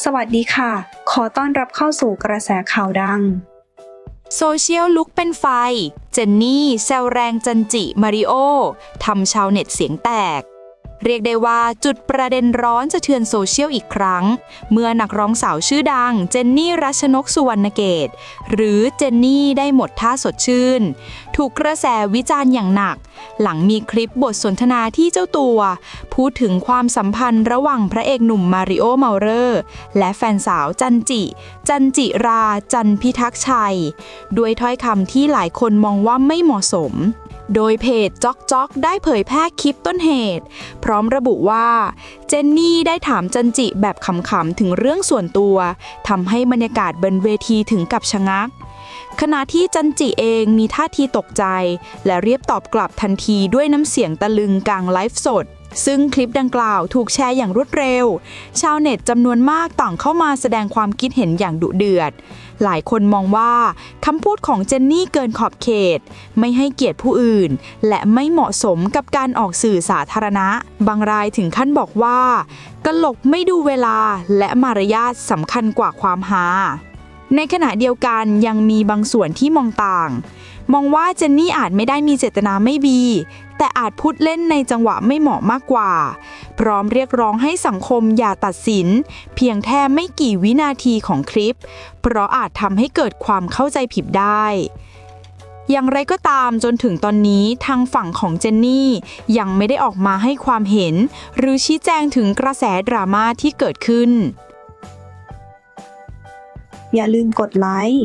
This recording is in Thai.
สวัสดีค่ะ ขอต้อนรับเข้าสู่กระแสข่าวดัง โซเชียลลุกเป็นไฟ เจนนี่แซวแรงจันจิ มาริโอทำชาวเน็ตเสียงแตก เรียกได้ว่าจุดประเด็นร้อนสะเทือนโซเชียลอีกครั้ง เมื่อนักร้องสาวชื่อดัง เจนนี่รัชนกสุวรรณเกต หรือเจนนี่ได้หมดท่าสดชื่น ถูกกระแสวิจารณ์อย่างหนัก หลังมีคลิปบทสนทนาที่เจ้าตัวพูดถึงความสัมพันธ์ระหว่างพระเอกหนุ่มมาริโอเมาเรอร์ และแฟนสาวจันจิ จันจิราจันพิทักษ์ชัย ด้วยถ้อยคำที่หลายคนมองว่าไม่เหมาะสมโดยเพจจ๊อกจ๊อกได้เผยแพร่คลิปต้นเหตุ พร้อมระบุว่า เจนนี่ได้ถามจันจิแบบขำๆถึงเรื่องส่วนตัวทำให้บรรยากาศบนเวทีถึงกับชะงัก ขณะที่จันจิเองมีท่าทีตกใจ และเรียบตอบกลับทันทีด้วยน้ำเสียงตะลึงกลางไลฟ์สด ซึ่งคลิปดังกล่าวถูกแชร์อย่างรวดเร็ว ชาวเน็ตจำนวนมากต่างเข้ามาแสดงความคิดเห็นอย่างดุเดือด หลายคนมองว่าคำพูดของเจนนี่เกินขอบเขต ไม่ให้เกียรติผู้อื่น และไม่เหมาะสมกับการออกสื่อสาธารณะ บางรายถึงขั้นบอกว่ากลกไม่ดูเวลาและมารยาทสำคัญกว่าความฮาในขณะเดียวกันยังมีบางส่วนที่มองต่าง มองว่าเจนนี่อาจไม่ได้มีเจตนาไม่ดี แต่อาจพูดเล่นในจังหวะไม่เหมาะมากกว่า พร้อมเรียกร้องให้สังคมอย่าตัดสิน เพียงแค่ไม่กี่วินาทีของคลิป เพราะอาจทำให้เกิดความเข้าใจผิดได้อย่างไรก็ตามจนถึงตอนนี้ทางฝั่งของเจนนี่ ยังไม่ได้ออกมาให้ความเห็น หรือชี้แจงถึงกระแสดราม่าที่เกิดขึ้น อย่าลืมกดไลค์